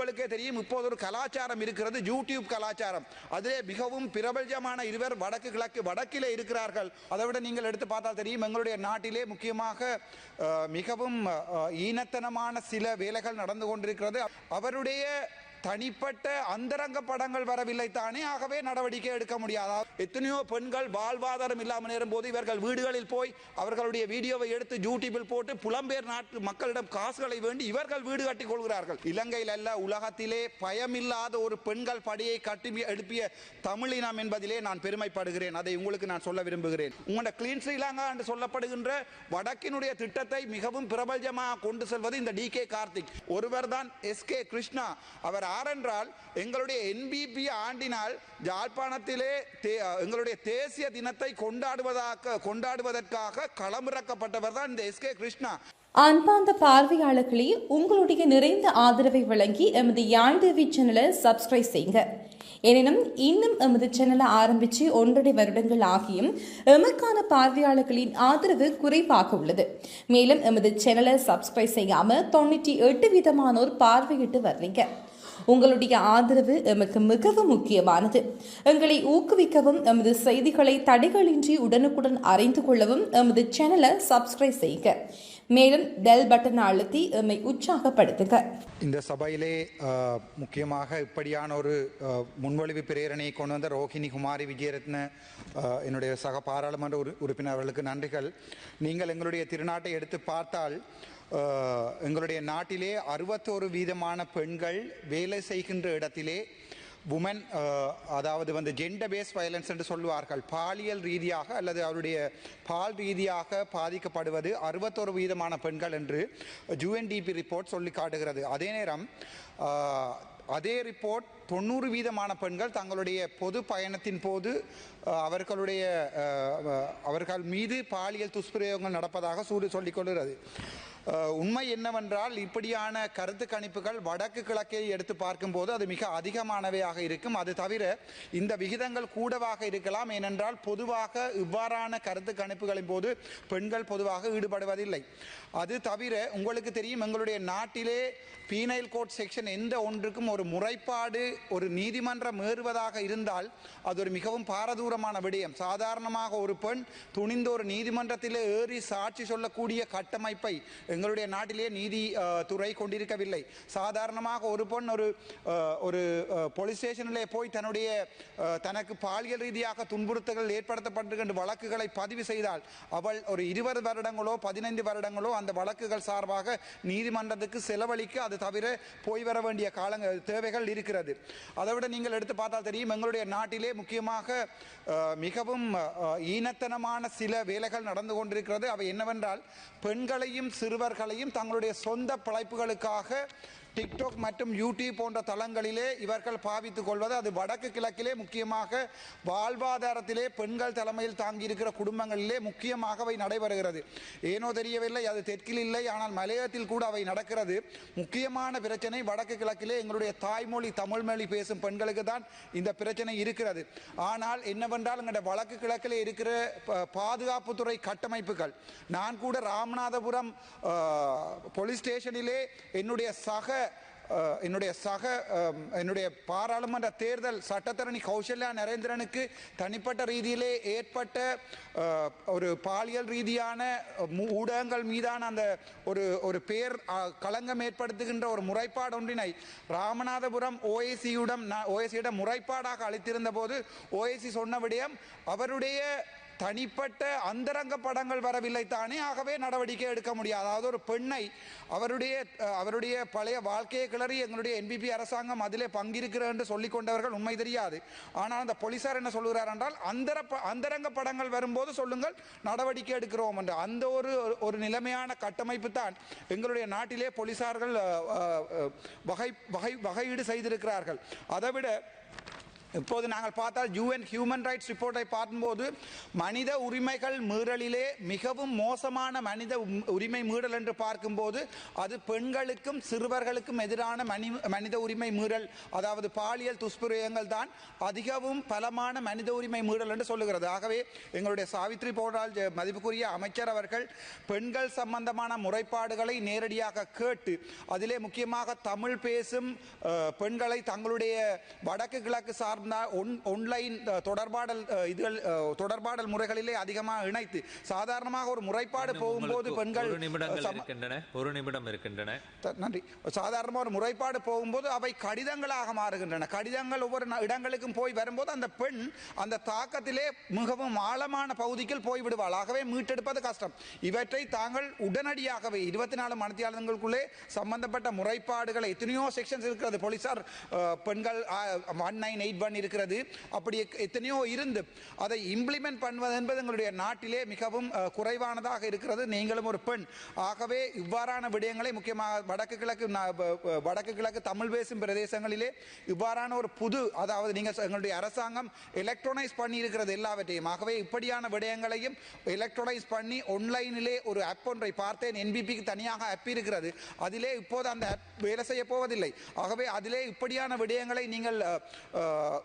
உங்களுக்கே தெரியும் இப்போது ஒரு கலாச்சாரம் இருக்கிறது யூடியூப் கலாச்சாரம். அதிலே மிகவும் பிரபல்யமான இருவர் வடக்கு கிழக்கு வடக்கிலே இருக்கிறார்கள். அதை விட நீங்கள் எடுத்து பார்த்தால் தெரியும் எங்களுடைய நாட்டிலே முக்கியமாக மிகவும் ஈனத்தனமான சில வேலைகள் நடந்து கொண்டிருக்கிறது. அவருடைய தனிப்பட்ட அந்தரங்க படங்கள் வரவில்லை தானே? ஆகவே நடவடிக்கை எடுக்க முடியாதா? எத்தனையோ பெண்கள் வாழ்வாதாரம் இல்லாமல் நேரும் போது இவர்கள் வீடுகளில் போய் அவர்களுடைய வீடியோவை எடுத்து யூடியூபில் போட்டு புலம்பெயர் நாட்டு மக்களிடம் காசுகளை வேண்டி இவர்கள் வீடு கட்டிக் கொள்கிறார்கள். இலங்கையில் அல்ல உலகத்திலே பயமில்லாத ஒரு பெண்கள் படையை கட்டி எழுப்பிய தமிழினம் என்பதிலே நான் பெருமைப்படுகிறேன். அதை உங்களுக்கு நான் சொல்ல விரும்புகிறேன். உங்களோட கிளீன் ஸ்ரீலங்கா என்று சொல்லப்படுகின்ற வடக்கினுடைய திட்டத்தை மிகவும் பிரபஞ்சமாக கொண்டு செல்வது இந்த டி கே கார்த்திக் ஒருவர் தான் எஸ் கே கிருஷ்ணா அவர் யாரென்றால் எங்களுடைய என்பிபி ஆண்டினால் யாழ்ப்பாணத்திலே தே- எங்களுடைய தேசிய தினத்தை கொண்டாடுவதாக கொண்டாடுவதற்காக களமிறக்கப்பட்டவர் தான் இந்த எஸ் கே கிருஷ்ணா. அன்பார்ந்த பார்வையாளர்களே உங்களுடைய நிறைந்த ஆதரவை வழங்கி எமது யாழ் தேவி சேனலை சப்ஸ்கிரைப் செய்யுங்க. எனினும் இன்னும் எமது சேனலை ஆரம்பித்து ஒன்றரை வருடங்கள் ஆகியும் எமக்கான பார்வையாளர்களின் ஆதரவு குறைவாக உள்ளது. மேலும் எமது சேனலை சப்ஸ்கிரைப் செய்யாமல் தொண்ணூற்றி எட்டு விதமானோர் பார்வையிட்டு வர்றீங்க உங்களுடைய ஆதரவு எமக்கு மிகவும் முக்கியமானது. எங்களை ஊக்குவிக்கவும் எமது செய்திகளை தடைகளின்றி உடனுக்குடன் அறிந்து கொள்ளவும் எமது சேனலை சப்ஸ்கிரைப் செய்க. மேலும் பெல் பட்டன் அழுத்தி எம்மை உற்சாகப்படுத்துங்க. இந்த சபையிலே முக்கியமாக இப்படியான ஒரு முன்மொழிவு பிரேரணையை கொண்டு வந்த ரோஹிணி குமாரி விஜயரத்ன என்னுடைய சக பாராளுமன்ற உறுப்பினர்களுக்கு நன்றிகள். நீங்கள் எங்களுடைய திருநாட்டை எடுத்து பார்த்தால் எங்களுடைய நாட்டிலே அறுபத்தோரு வீதமான பெண்கள் வேலை செய்கின்ற இடத்திலே உமன் அதாவது வந்து ஜெண்டர் பேஸ் வயலன்ஸ் என்று சொல்லுவார்கள். பாலியல் ரீதியாக அல்லது அவருடைய பால் ரீதியாக பாதிக்கப்படுவது அறுபத்தொரு வீதமான பெண்கள் என்று ஜூஎன்டிபி ரிப்போர்ட் சொல்லி காட்டுகிறது. அதே நேரம் அதே ரிப்போர்ட் தொண்ணூறு வீதமான பெண்கள் தங்களுடைய பொது பயணத்தின் போது அவர்களுடைய அவர்கள் மீது பாலியல் துஷ்பிரயோகங்கள் நடப்பதாக சூடு சொல்லிக் கொள்கிறது. உண்மை என்னவென்றால் இப்படியான கருத்து கணிப்புகள் வடக்கு கிழக்கை எடுத்து பார்க்கும்போது அது மிக அதிகமானவையாக இருக்கும். அது தவிர இந்த விகிதங்கள் கூடவாக இருக்கலாம். ஏனென்றால் பொதுவாக இவ்வாறான கருத்து கணிப்புகளின் போது பெண்கள் பொதுவாக ஈடுபடுவதில்லை. அது தவிர உங்களுக்கு தெரியும் எங்களுடைய நாட்டிலே பீனைல் கோட் செக்ஷன் எந்த ஒன்றுக்கும் ஒரு முறைப்பாடு ஒரு நீதிமன்றம் ஏறுவதாக இருந்தால் அது ஒரு மிகவும் பாரதூரமான விடயம். சாதாரணமாக ஒரு பெண் துணிந்த ஒரு நீதிமன்றத்திலே ஏறி சாட்சி சொல்லக்கூடிய கட்டமைப்பை எங்களுடைய நாட்டிலே நீதி துறை கொண்டிருக்கவில்லை. சாதாரணமாக ஒரு பெண் ஒரு ஒரு போலீஸ் ஸ்டேஷனிலே போய் தன்னுடைய தனக்கு பாலியல் ரீதியாக துன்புறுத்தல்கள் ஏற்படுத்தப்பட்டிருக்கின்ற வழக்குகளை பதிவு செய்தால் அவள் ஒரு இருபது வருடங்களோ பதினைந்து வருடங்களோ அந்த வழக்குகள் சார்பாக நீதிமன்றத்துக்கு செலவழிக்க அது தவிர போய் வர வேண்டிய காலங்கள் தேவைகள் இருக்கிறது. அதை விட நீங்கள் எடுத்து பார்த்தால் தெரியும் எங்களுடைய நாட்டிலே முக்கியமாக மிகவும் ஈனத்தனமான சில வேலைகள் நடந்து கொண்டிருக்கிறது. அவை என்னவென்றால் பெண்களையும் சிறு இவர்களையும் தங்களுடைய சொந்த பிழைப்புகளுக்காக டிக்டாக் மற்றும் யூடியூப் போன்ற தளங்களிலே இவர்கள் பாவித்துக் கொள்வது அது வடக்கு கிழக்கிலே முக்கியமாக வாழ்வாதாரத்திலே பெண்கள் தலைமையில் தாங்கியிருக்கிற குடும்பங்களிலே முக்கியமாக அவை நடைபெறுகிறது. ஏனோ தெரியவில்லை அது தெற்கில் இல்லை ஆனால் மலையத்தில் கூட அவை நடக்கிறது. முக்கியமான பிரச்சனை வடக்கு கிழக்கிலே எங்களுடைய தாய்மொழி தமிழ் மொழி பேசும் பெண்களுக்கு தான் இந்த பிரச்சனை இருக்கிறது. ஆனால் என்னவென்றால் எங்களுடைய வடக்கு கிழக்கில் இருக்கிற ப- பாதுகாப்புத்துறை கட்டமைப்புகள். நான் கூட ராமநாதபுரம் போலீஸ் ஸ்டேஷனிலே என்னுடைய சக என்னுடைய சக என்னுடைய பாராளுமன்ற தேர்தல் சட்டத்தரணி கௌசல்யா நரேந்திரனுக்கு தனிப்பட்ட ரீதியிலே ஏற்பட்ட ஒரு பாலியல் ரீதியான ஊடகங்கள் மீதான அந்த ஒரு ஒரு பேர் களங்கம் ஏற்படுத்துகின்ற ஒரு முறைப்பாடு ஒன்றினை ராமநாதபுரம் ஓஏசியுடன் ஓஏசியிடம் முறைப்பாடாக அளித்திருந்த போது ஓஏசி சொன்ன விடயம் அவருடைய தனிப்பட்ட அந்தரங்க படங்கள் வரவில்லை தானே? ஆகவே நடவடிக்கை எடுக்க முடியாது. அதாவது ஒரு பெண்ணை அவருடைய அவருடைய பழைய வாழ்க்கையை கிளறி எங்களுடைய என்பிபி அரசாங்கம் அதிலே பங்கிருக்கிறது என்று சொல்லிக் கொண்டவர்கள் உண்மை தெரியாது. ஆனால் அந்த போலீசார் என்ன சொல்கிறார் என்றால் அந்தர ப- அந்தரங்க படங்கள் வரும்போது சொல்லுங்கள் நடவடிக்கை எடுக்கிறோம் என்று. அந்த ஒரு ஒரு நிலைமையான கட்டமைப்பு தான் எங்களுடைய நாட்டிலே போலீசார்கள் வகை வகை வகையீடு செய்திருக்கிறார்கள். அதை விட இப்போது நாங்கள் பார்த்தால் யூஎன் ஹியூமன் ரைட்ஸ் ரிப்போர்ட்டை பார்க்கும்போது மனித உரிமைகள் மீறலிலே மிகவும் மோசமான மனித உரிமை மீறல் என்று பார்க்கும்போது அது பெண்களுக்கும் சிறுவர்களுக்கும் எதிரான மனி மனித உரிமை மீறல் அதாவது பாலியல் துஷ்பிரயோகங்கள் தான் அதிகவும் பலமான மனித உரிமை மீறல் என்று சொல்லுகிறது. ஆகவே எங்களுடைய சாவித்ரி போரால் ஜெ- மதிப்புக்குரிய அமைச்சர் அவர்கள் பெண்கள் சம்பந்தமான முறைப்பாடுகளை நேரடியாக கேட்டு அதிலே முக்கியமாக தமிழ் பேசும் பெண்களை தங்களுடைய வடக்கு கிழக்கு சார்ந்த ஒன் ஒன்லைன் தொடர்பாடல் இதுகள் தொடர்பாடல் முறைகளிலே அதிகமாக இணைத்து சாதாரணமாக ஒரு முறைப்பாடு போகும்போது பெண்கள் ஒரு நிமிடம் இருக்கின்றன. நன்றி. சாதாரணமாக ஒரு முறைப்பாடு போகும்போது அவை கடிதங்களாக மாறுகின்றன. கடிதங்கள் ஒவ்வொரு இடங்களுக்கும் போய் வரும்போது அந்த பெண் அந்த தாக்கத்திலே மிகவும் ஆழமான பகுதிக்குள் போய் விடுவாள். ஆகவே மீட்டெடுப்பது கஷ்டம். இவற்றை தாங்கள் உடனடியாகவே இருபத்தி நாலு மணித்தியாளர்களுக்குள்ளே சம்பந்தப்பட்ட முறைப்பாடுகளை எத்தனையோ செக்ஷன்ஸ் இருக்கிறது. போலீசார் பெண்கள் ஒன் நைன் எயிட் ஒன் இருக்கிறது அப்படி எக்- எத்தனையோ இருந்து. அதை இம்ப்ளிமெண்ட் பண்ணுவது என்பது எங்களுடைய நாட்டிலே மிகவும் குறைவானதாக இருக்கிறது. நீங்களும் ஒரு பெண். ஆகவே இவ்வாறான விடயங்களை முக்கியமாக வடக்கு கிழக்கு வடக்கு கிழக்கு தமிழ் பேசும் பிரதேசங்களிலே இவ்வாறான ஒரு புது அதாவது நீங்கள் எங்களுடைய அரசாங்கம் எலக்ட்ரானைஸ் பண்ணி இருக்கிறது எல்லாவற்றையும். ஆகவே இப்படியான விடயங்களையும் எலக்ட்ரானைஸ் பண்ணி ஆன்லைனிலே ஒரு ஆப் ஒன்றை பார்த்தேன். என்பிபிக்கு தனியாக ஆப் இருக்கிறது. அதிலே இப்போது அந்த ஆப் வேலை செய்ய போவதில்லை. ஆகவே அதிலே இப்படியான விடயங்களை நீங்கள்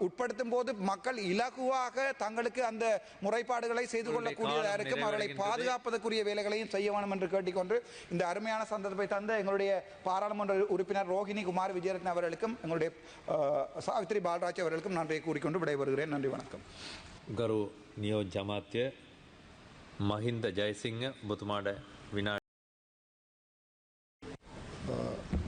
உட்படுத்தும் போது மக்கள் இலகுவாக தங்களுக்கு அந்த முறைப்பாடுகளை செய்து கொள்ளக்கூடியதாக காலம் இருக்கும் அவர்களை நிறைவடைகின்றது. பாதுகாப்பதற்குரிய வேலைகளையும் செய்ய வேண்டும் என்று கேட்டுக்கொண்டு இந்த அருமையான சந்தர்ப்பத்தை தந்த எங்களுடைய பாராளுமன்ற உறுப்பினர் ரோஹிணி குமார் விஜயரத்ன அவர்களுக்கும் எங்களுடைய அஹ், சாவித்ரி பாலராஜ் அவர்களுக்கும் நன்றியை கூறிக்கொண்டு விடைபெறுகிறேன் நன்றி வணக்கம் ගරු නියෝජ්‍ය අමාත්‍ය මහින්ද ජයසිංහ ඔබතුමාට විනා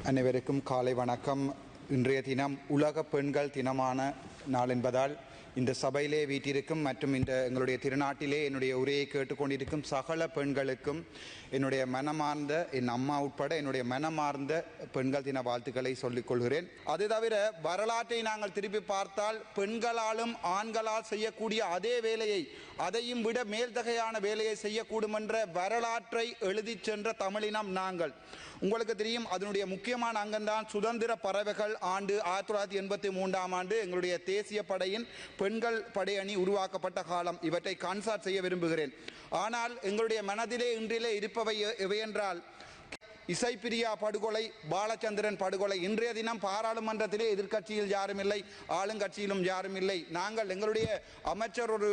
அனைவருக்கும் காலை வணக்கம் இன்றைய தினம் உலக பெண்கள் தினமான நாள் என்பதால் இந்த சபையிலே வீட்டிற்கும் மற்றும் இந்த எங்களுடைய திருநாட்டிலே என்னுடைய உரையை கேட்டுக்கொண்டிருக்கும் சகல பெண்களுக்கும் என்னுடைய மனமார்ந்த என் அம்மா உட்பட என்னுடைய மனமார்ந்த பெண்கள் தின வாழ்த்துக்களை சொல்லிக்கொள்கிறேன் அது தவிர வரலாற்றை நாங்கள் திருப்பி பார்த்தால் பெண்களாலும் ஆண்களால் செய்யக்கூடிய அதே வேலையை அதையும் விட மேல்தகையான வேலையை செய்யக்கூடும் என்ற வரலாற்றை எழுதிச் சென்ற தமிழினம் நாங்கள். உங்களுக்கு தெரியும் அதனுடைய முக்கியமான அங்கம்தான் சுதந்திர பறவைகள் ஆண்டு ஆயிரத்தி தொள்ளாயிரத்தி எண்பத்தி மூன்றாம் ஆண்டு எங்களுடைய தேசிய படையின் பெண்கள் படையணி உருவாக்கப்பட்ட காலம். இவற்றை கான்சார்ட் செய்ய விரும்புகிறேன். ஆனால் எங்களுடைய மனதிலே இன்றிலே இருப்பவை எவையென்றால் இசைப்பிரியா படுகொலை பாலச்சந்திரன் படுகொலை இன்றைய தினம் பாராளுமன்றத்திலே எதிர்க்கட்சியில் யாரும் இல்லை ஆளுங்கட்சியிலும் யாரும் இல்லை நாங்கள் எங்களுடைய அமைச்சர் ஒரு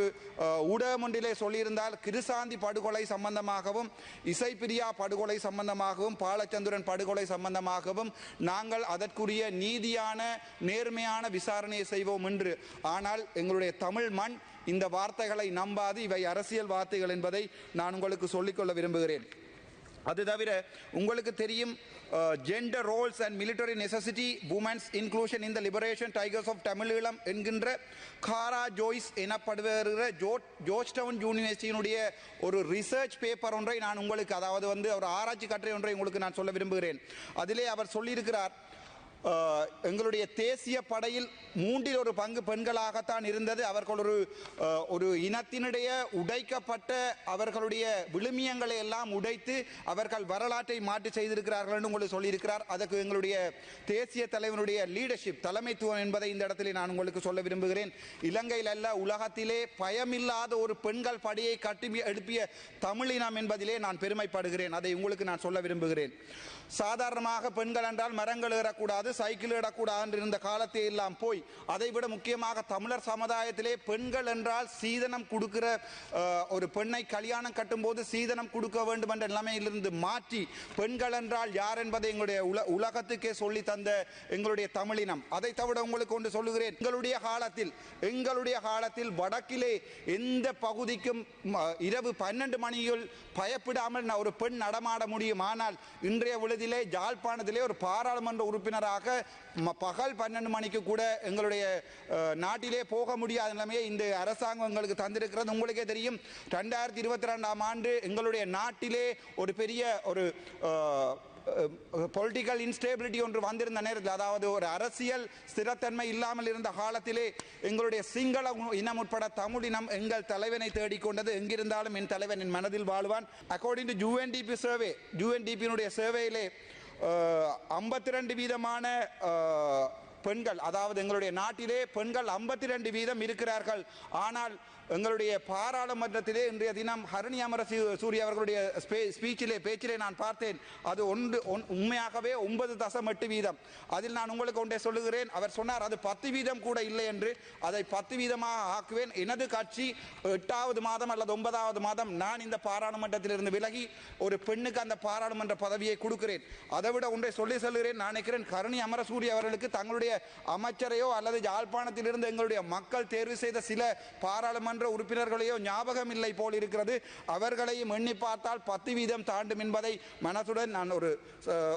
ஊடகம் ஒன்றிலே சொல்லியிருந்தால் கிருசாந்தி படுகொலை சம்பந்தமாகவும் இசைப்பிரியா படுகொலை சம்பந்தமாகவும் பாலச்சந்திரன் படுகொலை சம்பந்தமாகவும் நாங்கள் அதற்குரிய நீதியான நேர்மையான விசாரணையை செய்வோம் என்று. ஆனால் எங்களுடைய தமிழ் மண் இந்த வார்த்தைகளை நம்பாது இவை அரசியல் வார்த்தைகள் என்பதை நான் உங்களுக்கு சொல்லிக்கொள்ள விரும்புகிறேன். அது தவிர உங்களுக்கு தெரியும் gender roles and military necessity women's inclusion in the Liberation Tigers of Tamil Eelam என்கின்ற காரா ஜோய்ஸ் எனப்படுகிற ஜோ ஜோர்ஜ் டவுன் யூனிவர்சிட்டியினுடைய ஒரு ரிசர்ச் பேப்பர் ஒன்றை நான் உங்களுக்கு அதாவது வந்து ஒரு ஆராய்ச்சி கட்டுரை ஒன்றை உங்களுக்கு நான் சொல்ல விரும்புகிறேன். அதிலே அவர் சொல்லியிருக்கிறார் எங்களுடைய தேசிய படையில் மூன்றில் ஒரு பங்கு பெண்களாகத்தான் இருந்தது. அவர்கள் ஒரு ஒரு இனத்தினுடைய உடைக்கப்பட்ட அவர்களுடைய விழுமியங்களை எல்லாம் உடைத்து அவர்கள் வரலாற்றை மாற்றி செய்திருக்கிறார்கள் என்று உங்களுக்கு சொல்லியிருக்கிறார். அதற்கு எங்களுடைய தேசிய தலைவனுடைய லீடர்ஷிப் தலைமைத்துவம் என்பதை இந்த இடத்திலே நான் உங்களுக்கு சொல்ல விரும்புகிறேன். இலங்கையில் அல்ல உலகத்திலே பயமில்லாத ஒரு பெண்கள் படையை கட்டி எழுப்பிய தமிழினம் என்பதிலே நான் பெருமைப்படுகிறேன். அதை உங்களுக்கு நான் சொல்ல விரும்புகிறேன். சாதாரணமாக பெண்கள் என்றால் மரங்கள் ஏறக்கூடாது சைக்கிள் ஏறக்கூடாது என்று இருந்த காலத்தை எல்லாம் போய் அதை விட முக்கியமாக தமிழர் சமுதாயத்திலே பெண்கள் என்றால் சீதனம் கொடுக்கிற ஒரு பெண்ணை கல்யாணம் கட்டும்போது சீதனம் கொடுக்க வேண்டும் என்ற நிலைமையிலிருந்து மாற்றி பெண்கள் என்றால் யார் என்பதை எங்களுடைய உல உலகத்துக்கே சொல்லி தந்த எங்களுடைய தமிழினம். அதை தவிர உங்களுக்கு ஒன்று சொல்லுகிறேன். எங்களுடைய காலத்தில் எங்களுடைய காலத்தில் வடக்கிலே எந்த பகுதிக்கும் இரவு பன்னெண்டு மணியில் பயப்படாமல் ஒரு பெண் நடமாட முடியும். ஆனால் இன்றைய விழுதிலே ஜாழ்ப்பாணத்திலே ஒரு பாராளுமன்ற உறுப்பினராக ம- பகல் பன்னெண்டு மணிக்கு கூட எங்களுடைய நாட்டிலே போக முடியாத நிலைமையை இந்த அரசாங்கம் எங்களுக்கு தந்திருக்கிறது. உங்களுக்கே தெரியும் ரெண்டாயிரத்தி இருபத்தி ரெண்டாம் ஆண்டு எங்களுடைய நாட்டிலே ஒரு பெரிய ஒரு பொலிட்டிக்கல் இன்ஸ்டேபிலிட்டி ஒன்று வந்திருந்த நேரத்தில் அதாவது ஒரு அரசியல் ஸ்திரத்தன்மை இல்லாமல் இருந்த காலத்திலே எங்களுடைய சிங்கள இனம் உட்பட தமிழ் இனம் எங்கள் தலைவனை தேடிக்கொண்டது. எங்கிருந்தாலும் என் தலைவன் என் மனதில் வாழ்வான். அக்கார்டிங் டு யூஎன்டிபி சர்வே யூஎன்டிபியினுடைய சர்வேயிலே ஐம்பத்தி ரெண்டு வீதமான பெண்கள் அதாவது எங்களுடைய நாட்டிலே பெண்கள் ஐம்பத்தி ரெண்டு வீதம் இருக்கிறார்கள். ஆனால் எங்களுடைய பாராளுமன்றத்திலே இன்றைய தினம் ஹரணி அமர சூரிய அவர்களுடைய ஸ்பீச்சிலே பேச்சிலே நான் பார்த்தேன். அது ஒன்று ஒன்- உண்மையாகவே ஒன்பது தசம் எட்டு வீதம். அதில் நான் உங்களுக்கு ஒன்றை சொல்லுகிறேன். அவர் சொன்னார் அது பத்து வீதம் கூட இல்லை என்று. அதை பத்து வீதமாக ஆக்குவேன். எனது கட்சி எட்டாவது மாதம் அல்லது ஒன்பதாவது மாதம் நான் இந்த பாராளுமன்றத்திலிருந்து விலகி ஒரு பெண்ணுக்கு அந்த பாராளுமன்ற பதவியை கொடுக்கிறேன். அதை விட ஒன்றை சொல்லி சொல்கிறேன். நான் நினைக்கிறேன் கருணி அமரசூரி அவர்களுக்கு தங்களுடைய அமைச்சரையோ அல்லது யாழ்ப்பாணத்திலிருந்து எங்களுடைய மக்கள் தேர்வு செய்த சில பாராளுமன்ற உறுப்பினர்களையோ ஞாபகம் இல்லை போல் இருக்கிறது அவர்களையும் எண்ணி பார்த்தால் பத்து வீதம் தாண்டும் என்பதை மனசுடன் நான் ஒரு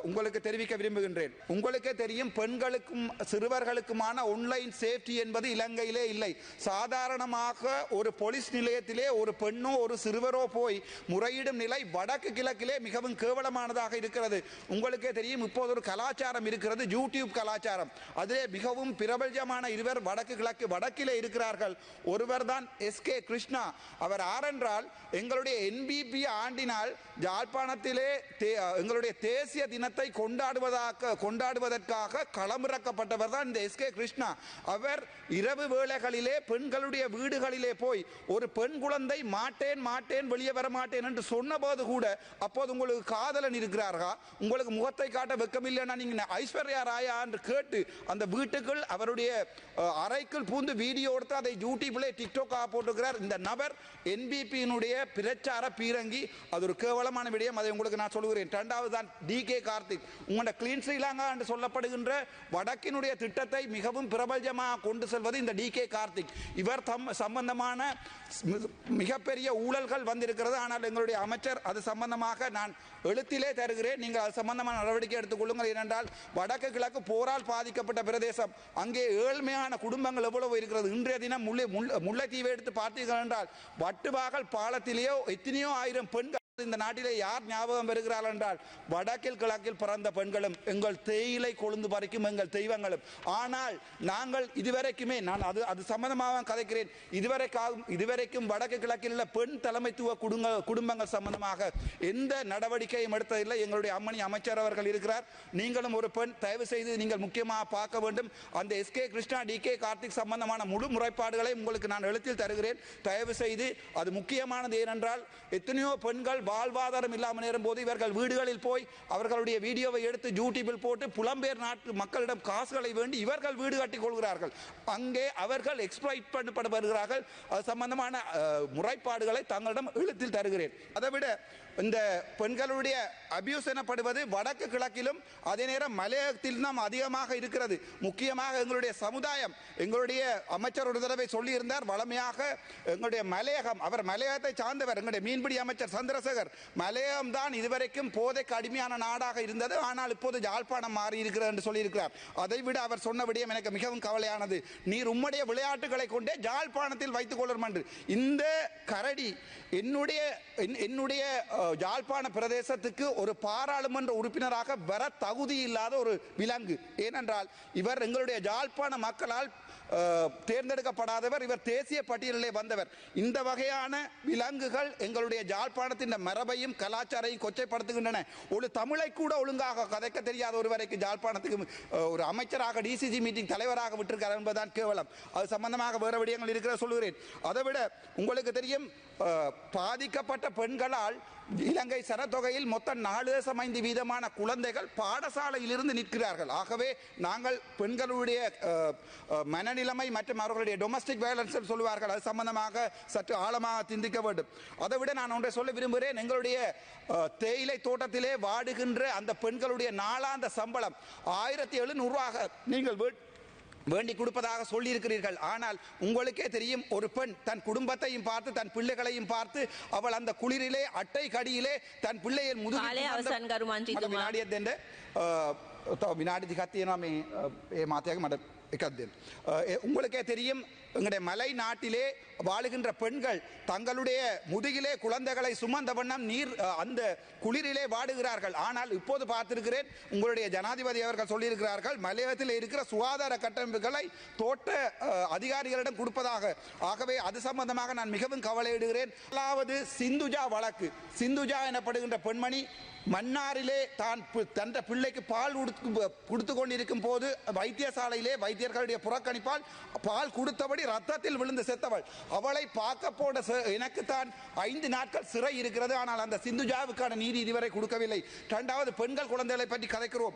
உங்களுக்கு தெரிவிக்க விரும்புகின்றேன். உங்களுக்கே தெரியும் பெண்களுக்கும் சிறுவர்களுக்குமான ஒன்லைன் சேஃப்டி என்பது இலங்கையிலே இல்லை. சாதாரணமாக ஒரு போலீஸ் நிலையத்திலே ஒரு பெண்ணோ ஒரு சிறுவரோ போய் முறையிடும் நிலை வடக்கு கிழக்கிலே மிகவும் கேவலமானதாக இருக்கிறது. உங்களுக்கே தெரியும் இப்போது ஒரு கலாச்சாரம் இருக்கிறது யூடியூப் கலாச்சாரம். அதிலே மிகவும் பிரபல்யமான இருவர் வடக்கு கிழக்கு வடக்கிலே இருக்கிறார்கள். ஒருவர் தான் எஸ் கே கிருஷ்ணா அவர் ஆரென்றால் எங்களுடைய என்பிபி ஆண்டினால் ஜாழ்ப்பாணத்திலே தே- எங்களுடைய தேசிய தினத்தை கொண்டாடுவதாக கொண்டாடுவதற்காக களமிறக்கப்பட்டவர் தான் இந்த எஸ் கே கிருஷ்ணா. அவர் இரவு வேளைகளிலே பெண்களுடைய வீடுகளிலே போய் ஒரு பெண் குழந்தை மாட்டேன் மாட்டேன் வெளியே வர மாட்டேன் என்று சொன்னபோது கூட அப்போது உங்களுக்கு காதலன் இருக்கிறார்களா? உங்களுக்கு முகத்தை காட்ட வெக்கமில்லைன்னா நீங்கள் ஐஸ்வர்யா ராயா என்று கேட்டு அந்த வீட்டுக்குள் அவருடைய அறைக்குள் பூந்து வீடியோ எடுத்து அதை யூடியூப்ல டிக்டாக் போட்டுக்கிறார். இந்த நபர் என்பிபியினுடைய பிரச்சார பீரங்கி. அது ஒரு கேவலமான விடயம். அதை உங்களுக்கு நான் சொல்கிறேன் ரெண்டாவது தான் டி கே கார்த்திக். உங்களோட கிளீன் ஸ்ரீலங்கா என்று சொல்லப்படுகின்ற வடக்கினுடைய திட்டத்தை மிகவும் பிரபலமாக கொண்டு செல்வது இந்த டி கே கார்த்திக். இவர் தம் சம்பந்தமான மிகப்பெரிய ஊழல்கள் வந்திருக்கிறது. ஆனால் எங்களுடைய அமைச்சர் அது சம்பந்தமாக நான் எழுத்திலே தருகிறேன். நீங்கள் அது சம்பந்தமான நடவடிக்கை எடுத்துக்கொள்ளுங்கள் ஏனென்றால் வடக்கு கிழக்கு போரால் பாதிக்கப்பட்ட பிரதேசம். அங்கே ஏழ்மையான குடும்பங்கள் எவ்வளவு இருக்கிறது? இன்றைய தினம் முல்லை- முல்லைத்தீவை எடுத்து பார்த்தீர்கள் என்றால் வட்டுவாகல் பாலத்திலேயோ எத்தனையோ ஆயிரம் பெண்கள் இந்த நாட்டிலே யார் ஞாபகம் பெறுகிறார்கள் என்றால் வடக்கில் கிழக்கில் பிறந்த பெண்களும் எங்கள் தேயிலை கொழுந்து பறிக்கும் எங்கள் தெய்வங்களும். ஆனால் நாங்கள் இதுவரைக்குமே நான் அது அது சம்பந்தமாக கதைக்கிறேன். இதுவரைக்காகும் இதுவரைக்கும் வடக்கு கிழக்கில் உள்ள பெண் தலைமைத்துவ குடும்ப குடும்பங்கள் சம்பந்தமாக எந்த நடவடிக்கையும் எடுத்ததில்லை. எங்களுடைய அம்மணி அமைச்சர் அவர்கள் இருக்கிறார். நீங்களும் ஒரு பெண் தயவு செய்து நீங்கள் முக்கியமாக பார்க்க வேண்டும். அந்த SK Krishna D K Karthik சம்பந்தமான முழு முறைப்பாடுகளை உங்களுக்கு நான் எழுத்தில் தருகிறேன். தயவு செய்து அது முக்கியமானது ஏனென்றால் எத்தனையோ பெண்கள் வாழ்வாதாரம் இல்லாமல் நேரும் போது இவர்கள் வீடுகளில் போய் அவர்களுடைய வீடியோவை எடுத்து யூடியூபில் போட்டு புலம்பெயர் நாட்டு மக்களிடம் காசுகளை வேண்டி இவர்கள் வீடு கட்டிக் கொள்கிறார்கள். அங்கே அவர்கள் எக்ஸ்பிளைட் பண்ணப்பட்டு வருகிறார்கள். அது சம்பந்தமான முறைப்பாடுகளை தங்களிடம் எழுத்தில் தருகிறேன். அதை விட இந்த பெண்களுடைய அபியூஸ் எனப்படுவது வடக்கு கிழக்கிலும் அதே நேரம் மலையகத்தில் தான் அதிகமாக இருக்கிறது. முக்கியமாக எங்களுடைய சமுதாயம் எங்களுடைய அமைச்சர் ஒரு தடவை சொல்லியிருந்தார் வளமையாக எங்களுடைய மலையகம் அவர் மலையகத்தை சார்ந்தவர் எங்களுடைய மீன்பிடி அமைச்சர் சந்திரசேகர் மலையகம் தான் இதுவரைக்கும் போதைக்கு அடிமையான நாடாக இருந்தது ஆனால் இப்போது யாழ்ப்பாணம் மாறி இருக்கிறது என்று சொல்லியிருக்கிறார். அதை விட அவர் சொன்ன விடயம் எனக்கு மிகவும் கவலையானது. நீர் உம்முடைய விளையாட்டுகளை கொண்டே யாழ்ப்பாணத்தில் வைத்துக் கொள்ளும் என்று. இந்த கரடி என்னுடைய என்- என்னுடைய யாழ்ப்பாண பிரதேசத்துக்கு ஒரு பாராளுமன்ற உறுப்பினராக வர தகுதி இல்லாத ஒரு விலங்கு. ஏனென்றால் இவர் எங்களுடைய யாழ்ப்பாண மக்களால் தேர்ந்தெடுக்கப்படாதவர் இவர் தேசிய பட்டியலிலே வந்தவர். இந்த வகையான விலங்குகள் எங்களுடைய ஜாழ்ப்பாணத்தின் மரபையும் கலாச்சாரையும் கொச்சைப்படுத்துகின்றன. ஒரு தமிழை கூட ஒழுங்காக கதைக்க தெரியாத ஒருவரைக்கு ஜாழ்ப்பாணத்துக்கு ஒரு அமைச்சராக டிசிசி மீட்டிங் தலைவராக விட்டிருக்கார் என்பதுதான் கேவலம். அது சம்பந்தமாக வேறு விடயங்கள் இருக்கிற சொல்கிறேன் அதை விட உங்களுக்கு தெரியும் பாதிக்கப்பட்ட பெண்களால் இலங்கை சனத்தொகையில் மொத்தம் நாலு தசம் ஐந்து வீதமான குழந்தைகள் பாடசாலையிலிருந்து நிற்கிறார்கள். ஆகவே நாங்கள் பெண்களுடைய மனநிலைமை மற்றும் அவர்களுடைய டொமஸ்டிக் வயலன்ஸ் சொல்லுவார்கள். அது சம்பந்தமாக சற்று ஆழமாக சிந்திக்க வேண்டும். அதை விட நான் ஒன்றை சொல்ல விரும்புகிறேன். எங்களுடைய தேயிலை தோட்டத்திலே வாடுகின்ற அந்த பெண்களுடைய நாளாந்த சம்பளம் ஆயிரத்தி எழுநூறுவாக நீங்கள் வேண்டி கொடுப்பதாக சொல்லியிருக்கிறீர்கள் ஆனால் உங்களுக்கே தெரியும் ஒரு பெண் தன் குடும்பத்தையும் பார்த்து தன் பிள்ளைகளையும் பார்த்து அவள் அந்த குளிரிலே அட்டை கடியிலே தன் பிள்ளையை முதுகில் කාලය சுமந்த- අවසන් කරු මන්ත්‍රීතුමා. මට විනාඩියක් දෙන්න අ, තව විනාඩි දෙකක් තියෙනවා මේ අ, ඒ මාතයක මට එකක් දෙන්න. அஹ், எ- உங்களுக்கே தெரியும் எங்களுடைய மலை நாட்டிலே வாழுகின்ற பெண்கள் தங்களுடைய முதுகிலே குழந்தைகளை சுமந்த வண்ணம் நீர் அந்த குளிரிலே வாடுகிறார்கள். ஆனால் இப்போது பார்த்திருக்கிறேன் உங்களுடைய ஜனாதிபதி அவர்கள் சொல்லியிருக்கிறார்கள் மலையகத்தில் இருக்கிற சுகாதார கட்டமைப்புகளை தோட்ட அதிகாரிகளிடம் கொடுப்பதாக. ஆகவே அது சம்பந்தமாக நான் மிகவும் கவலையிடுகிறேன். முதலாவது சிந்துஜா வழக்கு. சிந்துஜா எனப்படுகின்ற பெண்மணி மன்னாரிலே தான் தந்த பிள்ளைக்கு பால் கொடுத்து கொடுத்து கொண்டிருக்கும் போது வைத்தியசாலையிலே வைத்தியர்களுடைய புறக்கணிப்பால் பால் கொடுத்தபடி ரத்தத்தில் விழுந்து செத்தவள். அவளை பார்க்க போட ச- எனக்கு தான் ஐந்து நாட்கள் சிறை இருக்கிறது. ஆனால் அந்த சிந்துஜாவுக்கான நீதி இதுவரை கொடுக்கவில்லை. இரண்டாவது பெண்கள் குழந்தைகளை பற்றி கதைக்கிறோம்.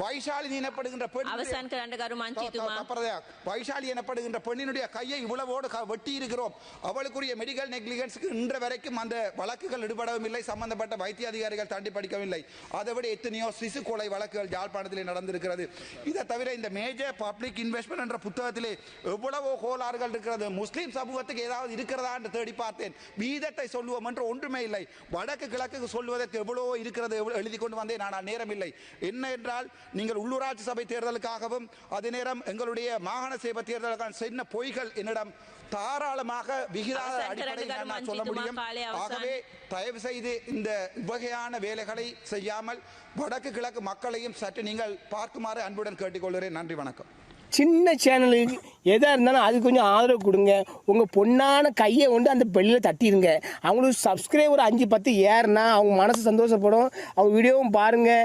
வைஷாலினி எனப்படுகின்ற பெண் අවසන් කරන්න ගරු මංචිතුමා அப்புறதையா வைஷாலி எனப்படுகின்ற பெண்ணினுடைய கையை இவ்வளவோடு க- வெட்டி இருக்கிறோம் அவளுக்குரிய மெடிக்கல் நெக்லிகன்ஸ்க்கு இன்று வரைக்கும் அந்த வழக்குகள் ஈடுபடவும் இல்லை சம்பந்தப்பட்ட வைத்திய அதிகாரிகள் தாண்டி படிக்கவில்லை அதை விட எத்தனையோ சிசு கொலை வழக்குகள் யாழ்ப்பாணத்திலே நடந்திருக்கிறது இதை தவிர இந்த மேஜர் பப்ளிக் இன்வெஸ்ட்மெண்ட் என்ற புத்தகத்திலே எவ்வளவோ கோளாறுகள் இருக்கிறது முஸ்லீம் சமூகத்துக்கு ஏதாவது இருக்கிறதா என்று தேடி பார்த்தேன் வீதத்தை சொல்லுவோம் என்று ஒன்றுமே இல்லை வடக்கு கிழக்கு சொல்வதற்கு எவ்வளவோ இருக்கிறது எவ்வளவு எழுதி கொண்டு வந்தேன் ஆனால் நேரமில்லை என்ன என்றால் நீங்கள் உள்ளூராட்சி சபை தேர்தலுக்காகவும் அதே நேரம் எங்களுடைய மாகாண சேவை தேர்தலுக்கான சின்ன பொய்கள் என்னிடம் தாராளமாக விகிதாத அடிப்படையில் நான் சொல்ல முடியும். ஆகவே தயவு செய்து இந்த வகையான வேலைகளை செய்யாமல் வடக்கு கிழக்கு மக்களையும் சற்று நீங்கள் பார்க்குமாறு அன்புடன் கேட்டுக்கொள்கிறேன். நன்றி வணக்கம். சின்ன சேனலுக்கு எதாக இருந்தாலும் அது கொஞ்சம் ஆதரவு கொடுங்க. உங்கள் பொண்ணான கையை கொண்டு அந்த பெல்லில் தட்டிடுங்க அவங்களுக்கு சப்ஸ்கிரைபர் அஞ்சு பத்து ஏறுனா அவங்க மனசு சந்தோஷப்படும். அவங்க வீடியோவும் பாருங்கள்